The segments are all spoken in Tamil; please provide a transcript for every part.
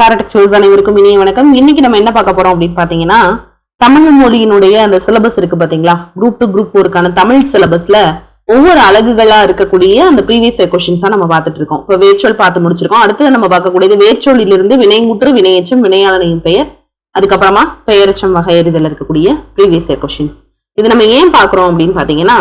பாரடெக் ஷோஸ் அனைவருக்கும் இனிய வணக்கம். இன்னைக்கு நம்ம என்ன பார்க்க போறோம் அப்படின்னு பாத்தீங்கன்னா தமிழ் மொழியினுடைய அந்த சிலபஸ் இருக்கு பாத்தீங்களா குரூப் டு குரூப் ஃபோருக்கான தமிழ் சிலபஸ்ல ஒவ்வொரு அழகுகளா இருக்கக்கூடிய அந்த ப்ரீவியஸ் கொஸ்டின்ஸா நம்ம பார்த்துட்டு இருக்கோம். இப்போ வேர்ச்சொல் பார்த்து முடிச்சிருக்கோம். அடுத்து நம்ம பார்க்கக்கூடியது வேர்ச்சொல்லிலிருந்து வினைமுற்று வினையச்சம் வினையாளனையும் பெயர் அதுக்கப்புறமா பெயரச்சம் வகையறிதல் இருக்கக்கூடிய ப்ரீவியஸ் கொஸ்டின்ஸ் இது நம்ம ஏன் பாக்குறோம் அப்படின்னு பாத்தீங்கன்னா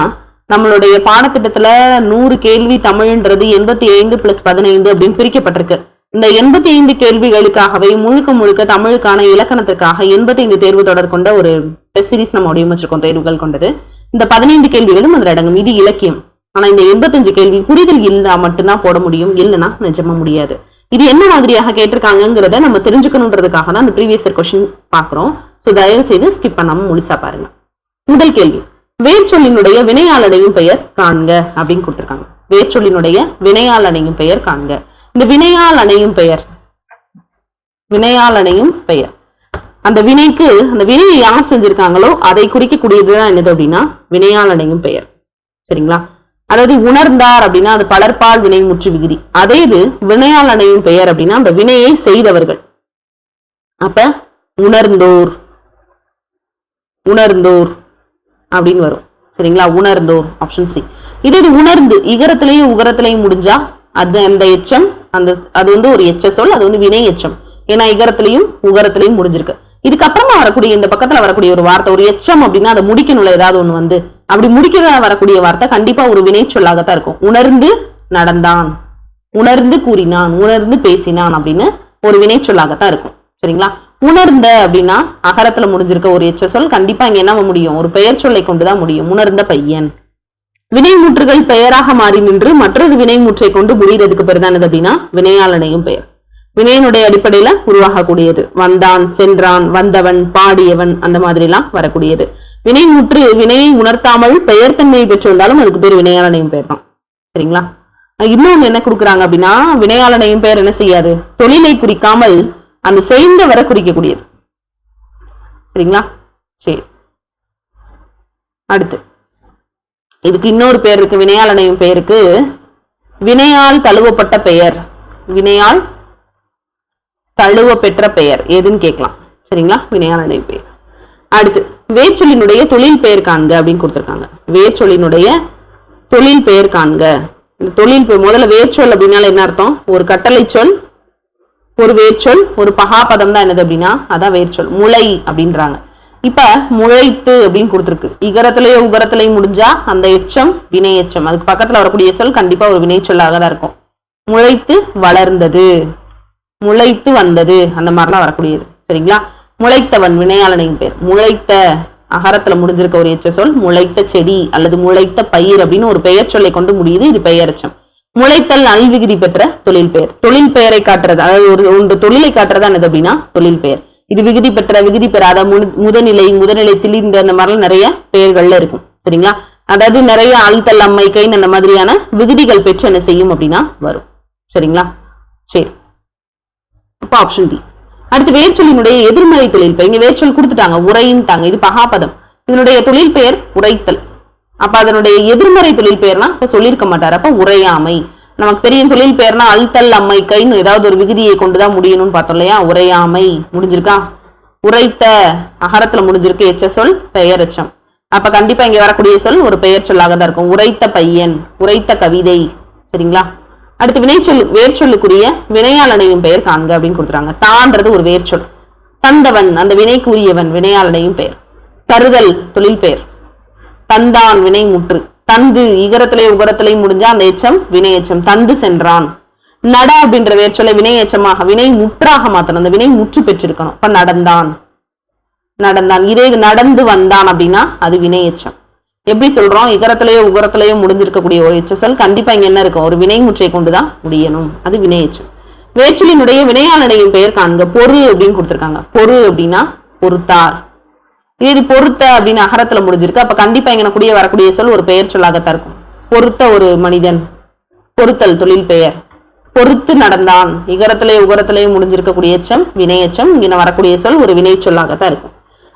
நம்மளுடைய பாடத்திட்டத்துல நூறு கேள்வி தமிழ்ன்றது எண்பத்தி ஐந்து பிளஸ் பதினைந்து அப்படின்னு பிரிக்கப்பட்டிருக்கு. இந்த எண்பத்தி ஐந்து கேள்விகளுக்காகவே முழுக்க முழுக்க தமிழுக்கான இலக்கணத்திற்காக எண்பத்தி ஐந்து தேர்வு தொடர் கொண்ட ஒரு சீரீஸ் சீரிஸ் நம்ம வடிவமைச்சிருக்கோம் தேர்வுகள் கொண்டது. இந்த பதினைந்து கேள்விகளும் அதில் அடங்கும் இது இலக்கியம். ஆனா இந்த எண்பத்தஞ்சு கேள்வி புரிதல் இருந்தா மட்டும்தான் போட முடியும் இல்லைன்னா நிஜமா முடியாது. இது என்ன மாதிரியாக கேட்டிருக்காங்கிறத நம்ம தெரிஞ்சுக்கணுன்றதுக்காக தான் அந்த ப்ரீவியஸ் கொஸ்டின் பாக்குறோம் சோ தயவு செய்து ஸ்கிப் பண்ணாம முழுசா பாருங்க. முதல் கேள்வி. வேர்ச்சொல்லினுடைய வினையாளனையும் பெயர் காண்க அப்படின்னு கொடுத்திருக்காங்க. வேர்ச்சொல்லினுடைய வினையாளனையும் பெயர் காண்க. இந்த வினையால் அணையும் பெயர். வினையால் அணையும் பெயர். அந்த வினைக்கு அந்த வினையை யார் செஞ்சிருக்காங்களோ அதை குறிக்கக்கூடியதுதான் என்னது அப்படின்னா வினையால் அணையும் பெயர். சரிங்களா? அதாவது உணர்ந்தார் அப்படின்னா அது பலர்பால் வினை முற்று விகுதி. அதே இது வினையால் அணையும் பெயர் அப்படின்னா அந்த வினையை செய்தவர்கள். அப்ப உணர்ந்தோர். உணர்ந்தோர் அப்படின்னு வரும். சரிங்களா? உணர்ந்தோர் ஆப்ஷன் சி இது இது உணர்ந்து இகரத்திலையும் உகரத்திலையும் முடிஞ்சா அது அந்த எச்சம் அந்த அது வந்து ஒரு எச்ச சொல் அது வந்து வினை எச்சம். ஏன்னா இகரத்திலையும் உகரத்திலையும் முடிஞ்சிருக்கு. இதுக்கப்புறமா வரக்கூடிய இந்த பக்கத்துல வரக்கூடிய ஒரு வார்த்தை ஒரு எச்சம் அப்படின்னா அதை முடிக்கணும்ல ஏதாவது ஒண்ணு வந்து. அப்படி முடிக்கிறதா வரக்கூடிய வார்த்தை கண்டிப்பா ஒரு வினை சொல்லாகத்தான் இருக்கும். உணர்ந்து நடந்தான். உணர்ந்து கூறினான். உணர்ந்து பேசினான் அப்படின்னு ஒரு வினை சொல்லாகத்தான் இருக்கும். சரிங்களா? உணர்ந்த அப்படின்னா அகரத்துல முடிஞ்சிருக்க ஒரு எச்ச சொல் கண்டிப்பா இங்க என்ன முடியும்? ஒரு பெயர் சொல்லை கொண்டுதான் முடியும். உணர்ந்த பையன். வினைமுற்றுகள் பெயராக மாறி நின்று மற்றொரு வினைமுற்றை கொண்டு முடிகிறதுக்கு பெரிதானது அப்படின்னா வினையாளனையும் பெயர். வினையினுடைய அடிப்படையில உருவாகக்கூடியது. வந்தான் சென்றான் வந்தவன் பாடியவன் அந்த மாதிரி எல்லாம் வரக்கூடியது. வினைமுற்று வினையை உணர்த்தாமல் பெயர் தன்மையை பெற்று வந்தாலும் அதுக்கு பேர் வினையாளனையும் பெயர் தான். சரிங்களா? இன்னொன்னு என்ன கொடுக்குறாங்க அப்படின்னா வினையாளனையும் பெயர் என்ன செய்யாது? தொழிலை குறிக்காமல் அந்த செய்தவரை குறிக்கக்கூடியது. சரிங்களா? சரி. அடுத்து. இதுக்கு இன்னொரு பேர் இருக்கு வினையாளனையும் பெயருக்கு வினையால் தழுவப்பட்ட பெயர். வினையால் தழுவ பெற்ற பெயர். எதுன்னு கேட்கலாம். சரிங்களா? வினையாளனை பெயர் அடுத்து வேர்ச்சொல்லினுடைய தொழில் பெயர் காண்க அப்படின்னு கொடுத்துருக்காங்க. வேர்ச்சொல்லினுடைய தொழில் பெயர் காண்க. இந்த தொழில் பெயர் முதல்ல வேர்ச்சொல் அப்படின்னால என்ன அர்த்தம்? ஒரு கட்டளை சொல் ஒரு வேர்ச்சொல் ஒரு பகாபதம் தான் என்னது அப்படின்னா? அதான் வேர்ச்சொல். முளை அப்படின்றாங்க. இப்ப முளைத்து அப்படின்னு கொடுத்துருக்கு. இகரத்திலேயோ உகரத்திலையும் முடிஞ்சா அந்த எச்சம் வினை எச்சம். அதுக்கு பக்கத்துல வரக்கூடிய சொல் கண்டிப்பா ஒரு வினை சொல்லாக தான் இருக்கும். முளைத்து வளர்ந்தது. முளைத்து வந்தது. அந்த மாதிரிலாம் வரக்கூடியது. சரிங்களா? முளைத்தவன் வினையாளனையும் பேர். முளைத்த அகரத்துல முடிஞ்சிருக்க ஒரு எச்ச சொல் முளைத்த செடி அல்லது முளைத்த பயிர் அப்படின்னு ஒரு பெயர் சொல்லை கொண்டு முடியுது. இது பெயரச்சம் முளைத்தல் நல்விகுதி பெற்ற தொழில் பெயர். தொழில் பெயரை காட்டுறது அதாவது ஒரு ஒன்று தொழிலை காட்டுறதா என்னது அப்படின்னா தொழில் பெயர். இது விகுதி பெற்ற விகுதி பெறாத முதநிலை முதநிலை திளிர்ந்த அந்த மாதிரிலாம் நிறைய பெயர்கள்ல இருக்கும். சரிங்களா? அதாவது நிறைய ஆழ்த்தல் அம்மை கை அந்த மாதிரியான விகுதிகள் பெற்று என்ன செய்யும் அப்படின்னா வரும். சரிங்களா? சரி. அப்ப ஆப்ஷன் டி அடுத்து வேர்ச்சொலினுடைய எதிர்மறை தொழில் பெயர். இங்க வேர்ச்சொல் கொடுத்துட்டாங்க. உரைன்ட்டாங்க. இது பகாபதம் இதனுடைய தொழில் பெயர் உரைத்தல். அப்ப அதனுடைய எதிர்மறை தொழில் பெயர்னா இப்ப சொல்லியிருக்க மாட்டார். அப்ப உரையாமை. நமக்கு தெரியும் தொழில் பெயர்னா அல்தல் அம்மை கைன்னு ஏதாவது ஒரு விகுதியை கொண்டுதான் முடியணும்னு பார்த்தோம் இல்லையா? உரையாமை முடிஞ்சிருக்கா? உரைத்த அகரத்துல முடிஞ்சிருக்கு. எச்ச சொல் பெயரெச்சம் அப்ப கண்டிப்பா இங்க வரக்கூடிய சொல் ஒரு பெயர் சொல்லாக தான் இருக்கும். உரைத்த பையன் உரைத்த கவிதை. சரிங்களா? அடுத்து வினைச்சொல் வேர்ச்சொல்லுக்குரிய வினையாளனையும் பெயர் காண்க அப்படின்னு கொடுத்துறாங்க. தான்றது ஒரு வேர்ச்சொல் தந்தவன் அந்த வினைக்குரியவன் வினையாளனையும் பெயர். தருதல் தொழில் பெயர். தந்தான் வினை முற்று. தந்து இகரத்திலே உகரத்திலே முடிஞ்சா அந்த எச்சம் வினை எச்சம் தந்து சென்றான். நட அப்படின்ற வேர்ச்சொல்லை வினை எச்சமாக வினை முற்றாக மாத்தணும். அந்த வினை முற்று பெற்றிருக்கணும். இப்ப நடந்தான். நடந்தான். இதே நடந்து வந்தான் அப்படின்னா அது வினை எச்சம் எப்படி சொல்றோம்? இகரத்திலேயோ உகரத்திலேயோ முடிஞ்சிருக்கக்கூடிய ஒரு எச்சசல் கண்டிப்பா இங்க என்ன இருக்கும்? ஒரு வினை முற்றை கொண்டுதான் முடியணும். அது வினை எச்சம் வேர்ச்சொல்லினுடைய வினையாளனையும் பெயர் காண்க. பொறு அப்படின்னு கொடுத்திருக்காங்க. பொறு அப்படின்னா பொறுத்தார். இது பொருத்த அப்படின்னு அகரத்துல முடிஞ்சிருக்கு. அப்ப கண்டிப்பா இங்க கூடிய வரக்கூடிய சொல் ஒரு பெயர் சொல்லாகத்தான் இருக்கும். பொருத்த ஒரு மனிதன் பொருத்தல் தொழில் பெயர். பொறுத்து நடந்தான். இகரத்திலே உகரத்திலேயும் முடிஞ்சிருக்கக்கூடிய எச்சம் வினையச்சம் இங்க வரக்கூடிய சொல் ஒரு வினை சொல்லாகத்தான் இருக்கும்.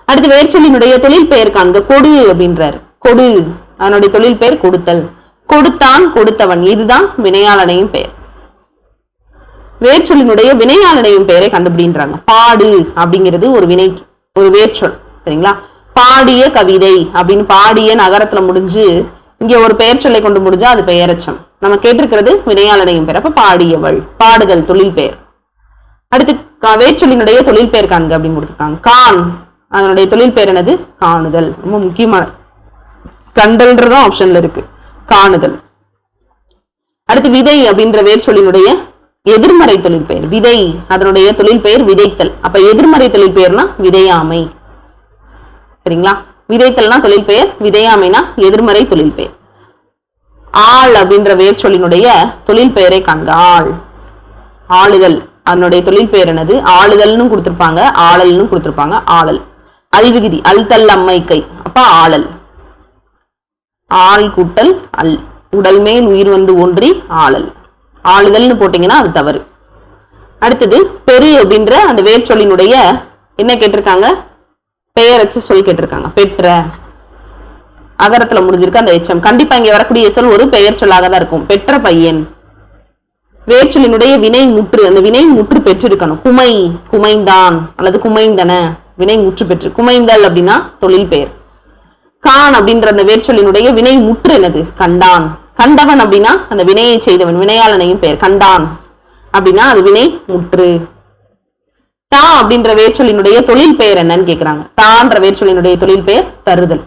அடுத்து வேர்ச்சொல்லினுடைய தொழில் பெயர் காண்க. கொடு அப்படின்றாரு. கொடு. அதனுடைய தொழில் பெயர் கொடுத்தல். கொடுத்தான் கொடுத்தவன். இதுதான் வினையாளனையும் பெயர். வேர்ச்சொல்லினுடைய வினையாளனையும் பெயரை கண்டுபிடின்றாங்க. பாடு அப்படிங்கிறது ஒரு வினை ஒரு வேர்ச்சொல் சரிங்களா? பாடிய கவிதை அப்படின்னு பாடிய நகரத்துல முடிஞ்சு இங்க ஒரு பெயர் சொல்லை கொண்டு முடிஞ்சா அது பெயரச்சம். நம்ம கேட்டிருக்கிறது வினையாளனையும் பெயர் அப்ப பாடியவள் பாடுதல் தொழில் பெயர். அடுத்து வேர்ச்சொல்லினுடைய தொழில் பெயர் காண்க அப்படின்னு கொடுத்துருக்காங்க. கான் அதனுடைய தொழில் பெயர் என்னது? காணுதல். ரொம்ப முக்கியமான கண்டல்ன்றதும் ஆப்ஷன்ல இருக்கு. காணுதல். அடுத்து விதை அப்படின்ற வேர்ச்சொல்லினுடைய எதிர்மறை தொழில் பெயர். விதை அதனுடைய தொழில் பெயர் விதைத்தல். அப்ப எதிர்மறை தொழில் பெயர்னா விதையாமை. சரிங்களா? விதைத்தல்னா தொழில் பெயர் விதையாமைனா எதிர்மறை தொழில் பெயர் ஆள் அப்படின்ற வேர்ச்சொல்லினுடைய தொழில் பெயரை காண்க. ஆள். ஆளுதல். அதனுடைய தொழில் பெயர் என்னது? ஆளுதல்னு கொடுத்திருப்பாங்க. ஆளல்னு கொடுத்துருப்பாங்க. ஆளல். அல்விகுதி. அல்தல் அம்மைக்கை. அப்ப ஆளல். ஆள் கூட்டல் அல். உடல் மேல் உயிர் வந்து ஒன்றி ஆளல். ஆளுதல்னு போட்டீங்கன்னா அது தவறு. அடுத்தது பெரு அப்படின்ற அந்த வேர்ச்சொல்லினுடைய என்ன கேட்டிருக்காங்க? பெயரச்சு சொல் கேட்டிருக்காங்க. பெற்ற. அகரத்துல முடிஞ்சிருக்கு அந்த எச்சம் கண்டிப்பா இங்க வரக்கூடிய சொல் ஒரு பெயர் சொல்லாக தான் இருக்கும். பெற்ற பையன். வேர்ச்சொலினுடைய வினை முற்று அந்த வினை முற்று பெற்றிருக்கணும். குமை குமைந்தான் அல்லது குமைந்தன. வினை முற்று பெற்று குமைந்தல் அப்படின்னா தொழில் பெயர். கான் அப்படின்ற அந்த வேர்ச்சொல்லினுடைய வினை முற்று என்னது? கண்டான். கண்டவன் அப்படின்னா அந்த வினையை செய்தவன் வினையாளனையும் பெயர். கண்டான் அப்படின்னா அது வினை முற்று. தா அப்படின்ற வேர்ச்சொல்லினுடைய தொழில் பெயர் என்னன்னு கேட்கிறாங்க தான்ற வேர்ச்சொல்லினுடைய தொழில் பெயர் தருதல்.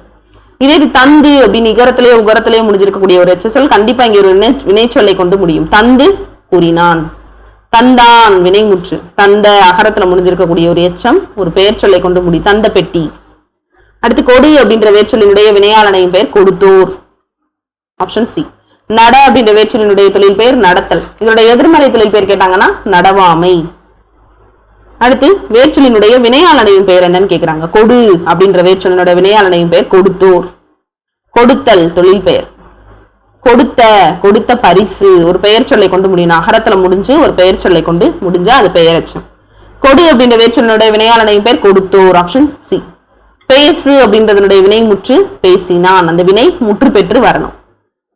இதே இது தந்து அப்படின்னு இகரத்திலேயே உகரத்திலேயே முடிஞ்சிருக்கக்கூடிய ஒரு சொல் கண்டிப்பா இங்க ஒரு வினை வினைச்சொல்லை கொண்டு முடியும். தந்து கூறினான். தந்தான் வினைமுற்று. தந்த அகரத்துல முடிஞ்சிருக்கக்கூடிய ஒரு எச்சம் ஒரு பெயர் சொல்லை கொண்டு முடி தந்த பெட்டி. அடுத்து கொடி அப்படின்ற வேர்ச்சொல்லினுடைய வினையாளனையும் பெயர் கொடுத்தோர். ஆப்ஷன் சி நட அப்படின்ற வேர்ச்சொல்லினுடைய தொழில் பெயர் நடத்தல். இதனுடைய எதிர்மறை தொழில் பெயர் கேட்டாங்கன்னா நடவாமை. அடுத்து வேர்ச்சொல்லினுடைய வினையாளனையும் பெயர் என்னன்னு கேட்குறாங்க கொடு அப்படின்ற வேர்ச்சொல்லினுடைய வினையாளனையும் பெயர் கொடுத்தோர். கொடுத்தல் தொழில் பெயர். கொடுத்த கொடுத்த பரிசு. ஒரு பெயர் சொல்லை கொண்டு முடியணும் அகரத்துல முடிஞ்சு ஒரு பெயர் சொல்லை கொண்டு முடிஞ்சா அது பெயரச்சம் கொடு அப்படின்ற வேர்ச்சொல்லினுடைய வினையாளனையும் பெயர் கொடுத்தோர். ஆப்ஷன் சி பேசு அப்படின்றதனுடைய வினை முற்று பேசினான். அந்த வினை முற்று பெற்று வரணும்.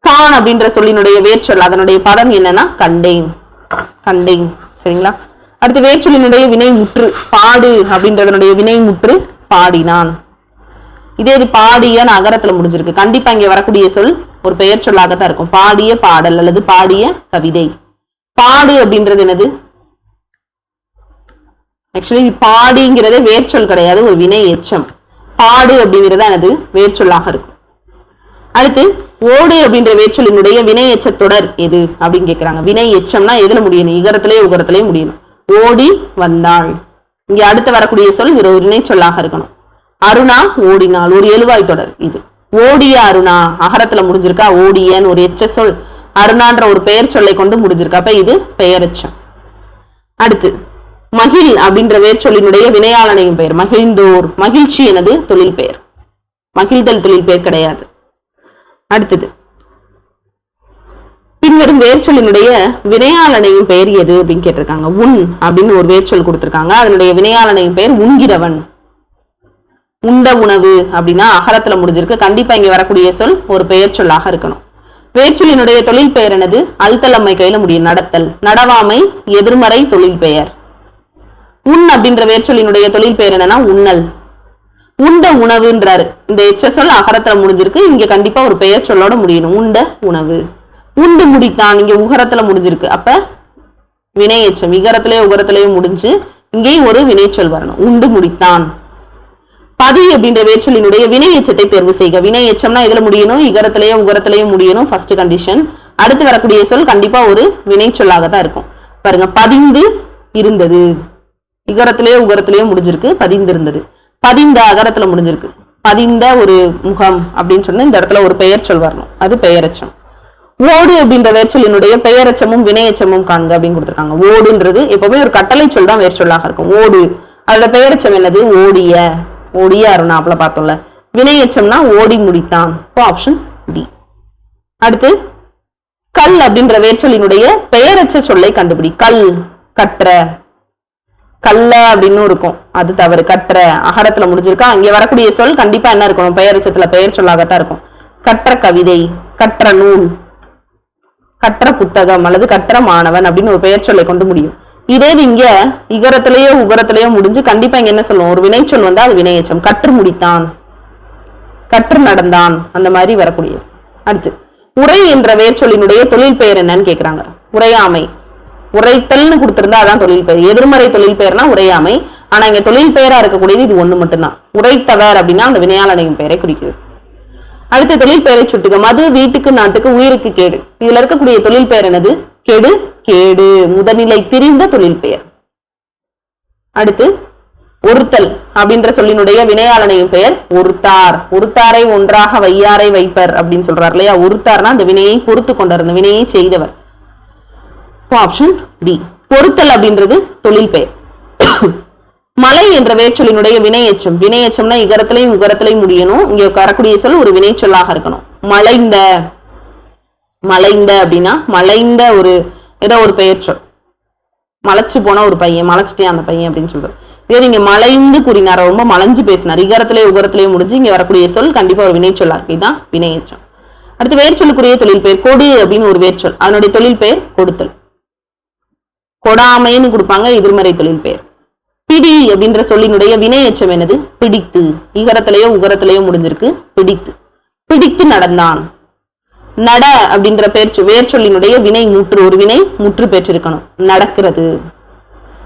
கான் அப்படின்ற சொல்லினுடைய வேர்ச்சொல் அதனுடைய பதம் என்னன்னா கண்டேன். கண்டேன். சரிங்களா? அடுத்து வேர்ச்சொல்லினுடைய வினை முற்று பாடு அப்படின்றதனுடைய வினை முற்று பாடினான். இதே இது பாடிய நகரத்துல முடிஞ்சிருக்கு. கண்டிப்பா இங்க வரக்கூடிய சொல் ஒரு பெயர் சொல்லாகத்தான் இருக்கும். பாடிய பாடல் அல்லது பாடிய கவிதை. பாடு அப்படின்றது என்னது? ஆக்சுவலி பாடிங்கிறதே வேர்ச்சொல் கிடையாது ஒரு வினை எச்சம் பாடு அப்படிங்கிறது எனது வேர்ச்சொல்லாக இருக்கும். அடுத்து ஓடு அப்படின்ற வேர்ச்சொல்லினுடைய வினை எச்ச தொடர் எது அப்படின்னு கேட்கிறாங்க வினை எச்சம்னா எதுல முடியணும்? இகரத்திலேயே உகரத்திலே முடியணும். ஓடி வந்தாள். இங்கே அடுத்து வரக்கூடிய சொல் ஒரு சொல்லாக இருக்கணும். அருணா ஓடினாள். ஒரு எழுவாய் தொடர் இது. ஓடிய அருணா அகரத்துல முடிஞ்சிருக்கா? ஓடியன்னு ஒரு எச்ச சொல். அருணான்ற ஒரு பெயர் சொல்லை கொண்டு முடிஞ்சிருக்கா? அப்ப இது பெயரெச்சம். அடுத்து மகிழ் அப்படின்ற வேர்ச்சொல்லினுடைய வினையாளனையும் பெயர். மகிழ்ந்தோர். மகிழ்ச்சி எனது தொழில் பெயர். மகிழ்தல் தொழில் பெயர் கிடையாது. அடுத்தது வேர்ச்சொல்லினுடைய வினையாளனையும் பெயர் எது அப்படின்னு கேட்டிருக்காங்க. உன் அப்படின்னு ஒரு வேர்ச்சொல் கொடுத்துருக்காங்க. அதனுடைய வினையாளனையும் பெயர் உண்கிறவன் உண்ட உணவு அப்படின்னா அகரத்துல முடிஞ்சிருக்கு. கண்டிப்பா இங்க வரக்கூடிய சொல் ஒரு பெயர் சொல்லாக இருக்கணும். வேர்ச்சொல்லினுடைய தொழில் பெயர் என்னது? அல்தலம்மை கையில முடியும். நடத்தல். நடவாமை எதிர்மறை தொழில் பெயர். உண் அப்படின்ற வேர்ச்சொல்லினுடைய தொழில் பெயர் என்னன்னா உண்ணல். உண்ட உணவுன்றாரு. இந்த எச்ச சொல் அகரத்துல முடிஞ்சிருக்கு. இங்க கண்டிப்பா ஒரு பெயர் சொல்லோட முடியணும். உண்ட உணவு. உண்டு முடித்தான். இங்க உகரத்துல முடிஞ்சிருக்கு. அப்ப வினை எச்சம் இகரத்திலேயே உகரத்திலேயே முடிஞ்சு இங்கேயும் ஒரு வினைச்சொல் வரணும். உண்டு முடித்தான். பதி அப்படின்ற வேர்ச்சொலினுடைய வினை எச்சத்தை தேர்வு செய்க. வினையச்சம்னா எதுல முடியணும்? இகரத்திலேயே உகரத்திலேயே முடியணும். ஃபர்ஸ்ட் கண்டிஷன் அடுத்து வரக்கூடிய சொல் கண்டிப்பா ஒரு வினைச்சொல்லாக தான் இருக்கும். பாருங்க பதிந்து இருந்தது. இகரத்திலேயே உகரத்திலேயே முடிஞ்சிருக்கு. பதிந்து இருந்தது. பதிந்த அகரத்துல முடிஞ்சிருக்கு. பதிந்த ஒரு முகம் அப்படின்னு சொன்னா இந்த இடத்துல ஒரு பெயர் சொல் வரணும். அது பெயரச்சம். ஓடு அப்படின்ற வேர்ச்சொல்லினுடைய பெயரச்சமும் வினையச்சமும் காண்க அப்படின்னு கொடுத்துருக்காங்க. ஓடுன்றது எப்பவுமே ஒரு கட்டளை சொல் தான் வேர்ச்சொல்லாக இருக்கும். ஓடு. அதோட பெயரச்சம் என்னது? ஓடிய. ஓடிய அருணாப்புல பார்த்தோம்ல. வினையச்சம்னா ஓடி முடித்தான். இப்போ ஆப்ஷன் டி அடுத்து கல் அப்படின்ற வேர்ச்சொல்லினுடைய பெயரச்ச சொல்லை கண்டுபிடி. கல் கற்ற. கல்ல அப்படின்னு இருக்கும். அது தவறு. கற்ற. அகரத்துல முடிஞ்சிருக்கா? இங்க வரக்கூடிய சொல் கண்டிப்பா என்ன இருக்கணும்? பெயரச்சத்துல பெயர் சொல்லாகத்தான் இருக்கும். கற்ற கவிதை கற்ற நூல். கற்ற புத்தகம் அல்லது கற்ற மாணவன் அப்படின்னு ஒரு பெயர் சொல்லை கொண்டு முடியும். இதே நீங்க இங்க இகரத்திலேயோ உகரத்திலேயோ முடிஞ்சு கண்டிப்பா இங்க என்ன சொல்லுவோம்? ஒரு வினைச்சொல் வந்தா அது வினையச்சம் கற்று முடித்தான். கற்று நடந்தான். அந்த மாதிரி வரக்கூடியது. அடுத்து உரை என்ற வேர்ச்சொல்லினுடைய தொழில் பெயர் என்னன்னு கேக்குறாங்க. உரையாமை. உரைத்தல்னு கொடுத்திருந்தா அதான் தொழில் பெயர். எதிர்மறை தொழில் பெயர்னா உரையாமை. ஆனா இங்க தொழில் பெயரா இருக்கக்கூடியது இது ஒண்ணு மட்டும்தான். உரைத்தவர் அப்படின்னா அந்த வினையாளனையும் பெயரை குறிக்குது. அடுத்த தொழில் பெயரை சுட்டுக மது வீட்டுக்கு நாட்டுக்கு உயிருக்கு கேடு. இதுல இருக்கக்கூடிய தொழில் பெயர் என்னது? கெடு கேடு. முதநிலை திரிந்த தொழில் பெயர். அடுத்து ஒருத்தல் அப்படின்ற சொல்லினுடைய வினையாளனையும் பெயர் ஒருத்தார். ஒருத்தாரை ஒன்றாக வையாரை வைப்பர் அப்படின்னு சொல்றாரு இல்லையா? ஒருத்தார்னா அந்த வினையை பொறுத்து கொண்டார் அந்த வினையை செய்தவர். ஆப்ஷன் டி பொருத்தல் அப்படின்றது தொழில் பெயர். மலை என்ற வேர்ச்சொல்லினுடைய வினையச்சம். வினையச்சம்னா இகரத்திலையும் உகரத்திலையும் முடியணும். இங்க வரக்கூடிய சொல் ஒரு வினைச்சொல்லாக இருக்கணும். மலைந்த. மலைந்த அப்படின்னா மலைந்த ஒரு ஏதோ ஒரு பெயர் சொல். மலைச்சு போன ஒரு பையன் மலைச்சிட்டே அந்த பையன் அப்படின்னு சொல்றாரு. இதே நீங்க மலைந்து கூறினார். ரொம்ப மலைஞ்சு பேசினார். இகரத்திலே உகரத்திலேயே முடிஞ்சு இங்க வரக்கூடிய சொல் கண்டிப்பா ஒரு வினைச்சொல்லா இருக்கு. இதுதான் வினையச்சம். அடுத்து வேர்ச்சொல்லுக்குரிய தொழில் பெயர் கொடு அப்படின்னு ஒரு வேர்ச்சொல் அதனுடைய தொழில் பெயர் கொடுத்தல். கொடாமைன்னு கொடுப்பாங்க எதிர்மறை தொழில் பெயர். பிடி அப்படின்ற சொல்லினுடைய வினையச்சம் என்னது? பிடித்து. இகரத்திலேயோ உகரத்திலேயோ முடிஞ்சிருக்கு. பிடித்து. பிடித்து நடந்தான். நட அப்படின்ற பெயர் வேர் சொல்லினுடைய வினை முற்று ஒரு வினை முற்று பெற்றிருக்கணும். நடக்கிறது.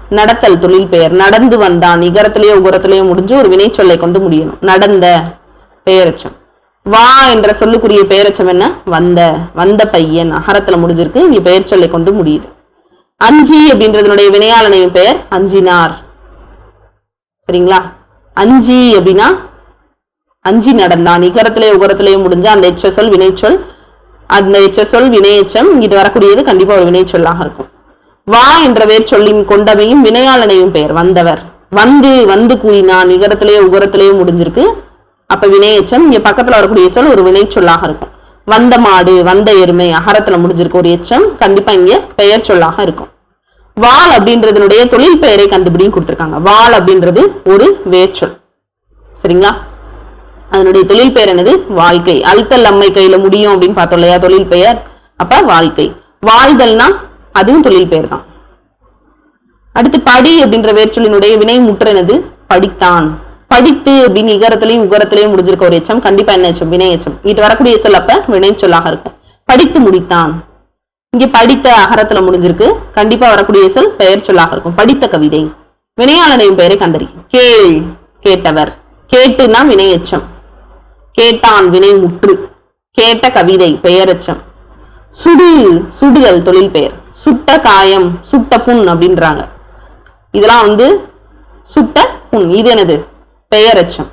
நடத்தல் தொழில் பெயர். நடந்து வந்தான். இகரத்திலேயோ உகரத்திலேயோ முடிஞ்சு ஒரு வினை சொல்லை கொண்டு முடியணும். நடந்த பெயரச்சம் வா என்ற சொல்லுக்குரிய பெயரச்சம் என்ன? வந்த. வந்த பையன். அகரத்துல முடிஞ்சிருக்கு. இங்க பெயர் சொல்லை கொண்டு முடியுது. அஞ்சி அப்படின்றதனுடைய வினையாளனையும் பெயர் அஞ்சினார். சரிங்களா? அஞ்சு அப்படின்னா அஞ்சு நடந்தான் இகரத்திலே உகரத்திலேயே முடிஞ்ச அந்த எச்சசொல் வினைச்சொல் அந்த எச்சசொல் வினையச்சம் இது வரக்கூடியது கண்டிப்பா ஒரு வினைச்சொல்லாக இருக்கும். வா என்ற வேர் சொல்லின் கொண்டவையும் வினையாளனையும் பெயர் வந்தவர். வந்து வந்து கூறினான் நிகரத்திலேயே உகரத்திலேயே முடிஞ்சிருக்கு. அப்ப வினையச்சம் இங்க பக்கத்துல வரக்கூடிய சொல் ஒரு வினைச்சொல்லாக இருக்கும். வந்த மாடு வந்த எருமை அகரத்துல முடிஞ்சிருக்கு ஒரு எச்சம் கண்டிப்பா இங்க பெயர் சொல்லாக இருக்கும். வாள் அப்படின்றதனுடைய தொழில் பெயரை கண்டுபிடின்னு கொடுத்துருக்காங்க. வாள் அப்படின்றது ஒரு வேர்ச்சொல். சரிங்களா? அதனுடைய தொழில் பெயர் என்னது? வாழ்க்கை. அழுத்தல் அம்மை கையில முடியும் அப்படின்னு பார்த்தோம் இல்லையா? தொழில் பெயர். அப்ப வாழ்க்கை. வாழ்தல்னா அதுவும் தொழில் பெயர் தான். அடுத்து படி அப்படின்ற வேர்ச்சொல்லினுடைய வினை முற்றனது படித்தான். படித்து அப்படின்னு இகரத்திலையும் உகரத்திலையும் முடிஞ்சிருக்க ஒரு எச்சம். கண்டிப்பா என்ன எச்சம்? வினை எச்சம். இது வரக்கூடிய சொல் அப்ப வினை சொல்லாக இருக்கும். படித்து முடித்தான். இங்கே படித்த அகரத்துல முடிஞ்சிருக்கு. கண்டிப்பா வரக்கூடிய சொல் பெயர் சொல்லாக இருக்கும். படித்த கவிதை. வினையாளனையும் பெயரை கண்டறி கேள் கேட்டவர். கேட்டுனா வினையச்சம். கேட்டான் வினை முற்று. கேட்ட கவிதை பெயரச்சம். சுடு சுடுதல் தொழில் பெயர். சுட்ட காயம் சுட்ட புண் அப்படின்றாங்க. இதெல்லாம் வந்து சுட்ட புண். இது என்னது? பெயரச்சம்.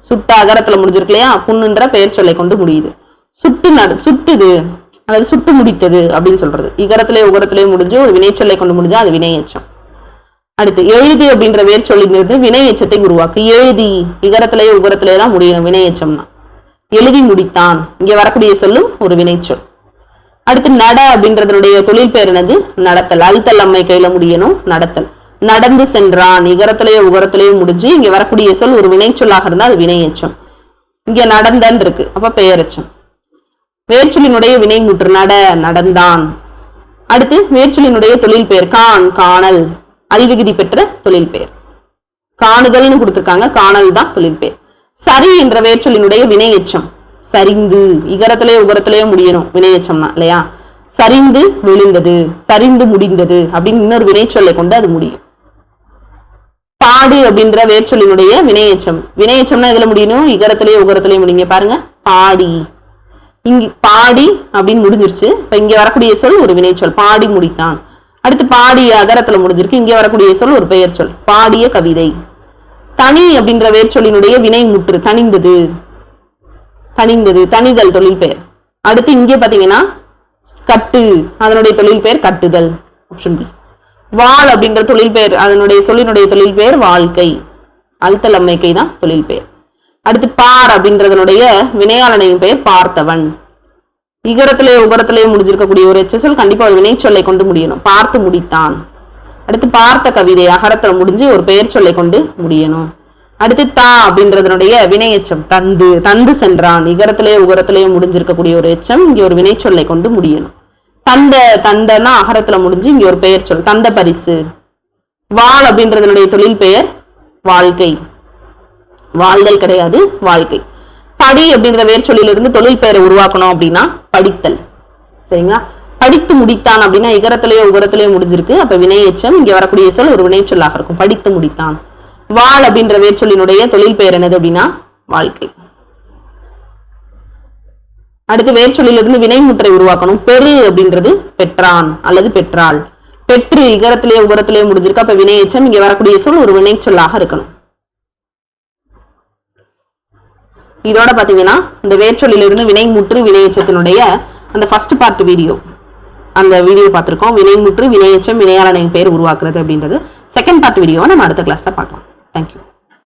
சுட்ட அகரத்துல முடிஞ்சிருக்கு இல்லையா? புண்ணுன்ற பெயர் சொல்லை கொண்டு முடியுது. சுட்டு நடு சுட்டுது. அதாவது சுட்டு முடித்தது அப்படின்னு சொல்றது. இகரத்திலே உகரத்திலே முடிஞ்சு ஒரு வினைச்சொல்லை கொண்டு முடிஞ்சா அது வினையெச்சம் அடுத்து எழுது அப்படின்ற வேர் சொல்லிங்கிறது வினை எச்சத்தை உருவாக்கு. எழுதி இகரத்திலேயே உகரத்திலே தான் முடியணும் வினையச்சம்னா எழுதி முடித்தான். இங்கே வரக்கூடிய சொல்லும் ஒரு வினைச்சொல். அடுத்து நட அப்படின்றதனுடைய தொழில் பெயர் என்னது? நடத்தல். அழுத்தல் அம்மை கையில முடியணும் நடத்தல். நடந்து சென்றான். இகரத்திலேயோ உகரத்திலேயோ முடிஞ்சு இங்க வரக்கூடிய சொல் ஒரு வினைச்சொல்லாக இருந்தால் அது வினையெச்சம் இங்க நடந்தன் இருக்கு. அப்ப பெயரெச்சம் வேர்ச்சொல்லினுடைய வினைமுற்று நட நடந்தான். அடுத்து வேர்ச்சொலினுடைய தொழில் பெயர் கான் காணல். அல்விகுதி பெற்ற தொழில் பெயர். காணுதல்னு கொடுத்துருக்காங்க காணல் தான் தொழில் பெயர். சரி என்ற வேர்ச்சொல்லினுடைய வினையச்சம் சரிந்து இகரத்திலே உகரத்திலேயே முடியணும் வினையச்சம்னா இல்லையா? சரிந்து விழுந்தது சரிந்து முடிந்தது அப்படின்னு இன்னொரு வினைச்சொல்லை கொண்டு அது முடியும். பாடு அப்படின்ற வேர்ச்சொல்லினுடைய வினையச்சம் வினையச்சம்னா இதுல முடியணும்? இகரத்திலேயே உகரத்திலேயே முடியுங்க பாருங்க. பாடி. இங்கு பாடி அப்படின்னு முடிஞ்சிருச்சு. இப்ப இங்க வரக்கூடிய சொல் ஒரு வினைச்சொல் பாடி முடித்தான். அடுத்து பாடி அகரத்துல முடிஞ்சிருக்கு. இங்க வரக்கூடிய சொல் ஒரு பெயர் சொல். பாடிய கவிதை. தனி அப்படின்ற வேர்ச்சொல்லினுடைய வினை முற்று. தனிந்தது. தனிந்தது. தனிதல் தொழில் பெயர். அடுத்து இங்கே பாத்தீங்கன்னா கட்டு. அதனுடைய தொழில் பெயர் கட்டுதல். ஆப்ஷன் பி வாழ் அப்படின்ற தொழில் பெயர். அதனுடைய சொல்லினுடைய தொழில் பெயர் வாழ்க்கை. அழுத்தல் அம்மைக்கை தான் தொழில் பெயர். அடுத்து பார் அப்படின்றதனுடைய வினையாளனையும் பெயர் பார்த்தவன். இகரத்திலே உகரத்திலே முடிஞ்சிருக்கக்கூடிய ஒரு எச்எஸ்எல் கண்டிப்பா ஒரு வினைச்சொல்லை கொண்டு முடியணும். பார்த்து முடித்தான். அடுத்து பார்த்த கவிதை அகரத்தில் முடிஞ்சு ஒரு பெயர் சொல்லை கொண்டு முடியணும். அடுத்து தா அப்படின்றதனுடைய வினையெச்சம் தந்து தந்து சென்றான். இகரத்திலே உகரத்திலே முடிஞ்சிருக்கக்கூடிய ஒரு எச்சம் இங்கே ஒரு வினைச்சொல்லை கொண்டு முடியணும். தந்த தந்தன்னா அகரத்துல முடிஞ்சு இங்க ஒரு பெயர் சொல் தந்த பரிசு. வாழ் அப்படின்றதனுடைய தொழில் பெயர் வாழ்க்கை. வாழ்தல் கிடையாது வாழ்க்கை. படி அப்படின்ற வேர் சொல்லிலிருந்து தொழில் பெயரை உருவாக்கணும் அப்படின்னா படித்தல். சரிங்களா? படித்து முடித்தான் அப்படின்னா இகரத்திலேயோ உகரத்திலேயோ முடிஞ்சிருக்கு. அப்ப வினையச்சம் இங்க வரக்கூடிய சொல் ஒரு வினைச்சொல்லாக இருக்கும். படித்து முடித்தான். வாழ் அப்படின்ற வேர் சொல்லினுடைய தொழில் பெயர் என்னது அப்படின்னா வாழ்க்கை. அடுத்து வேர் சொல்லிலிருந்து வினைமுற்றை உருவாக்கணும். பெரு அப்படின்றது பெற்றான் அல்லது பெற்றாள். பெற்று இகரத்திலேயே உகரத்திலேயே முடிஞ்சிருக்கு. அப்ப வினையெச்சம் இங்க வரக்கூடிய சொல் ஒரு வினைச்சொல்லாக இருக்கணும். இதோட பார்த்தீங்கன்னா இந்த வேர்ச்சொல்லிலிருந்து வினைமுற்று வினையச்சத்தினுடைய அந்த ஃபர்ஸ்ட் பார்ட் வீடியோ அந்த வீடியோ பார்த்துருக்கோம். வினை முற்று வினையச்சம் வினையாளனை பெயர் உருவாக்குறது அப்படின்றது. செகண்ட் பார்ட் வீடியோவை நம்ம அடுத்த கிளாஸில் பார்க்கலாம். தேங்க்யூ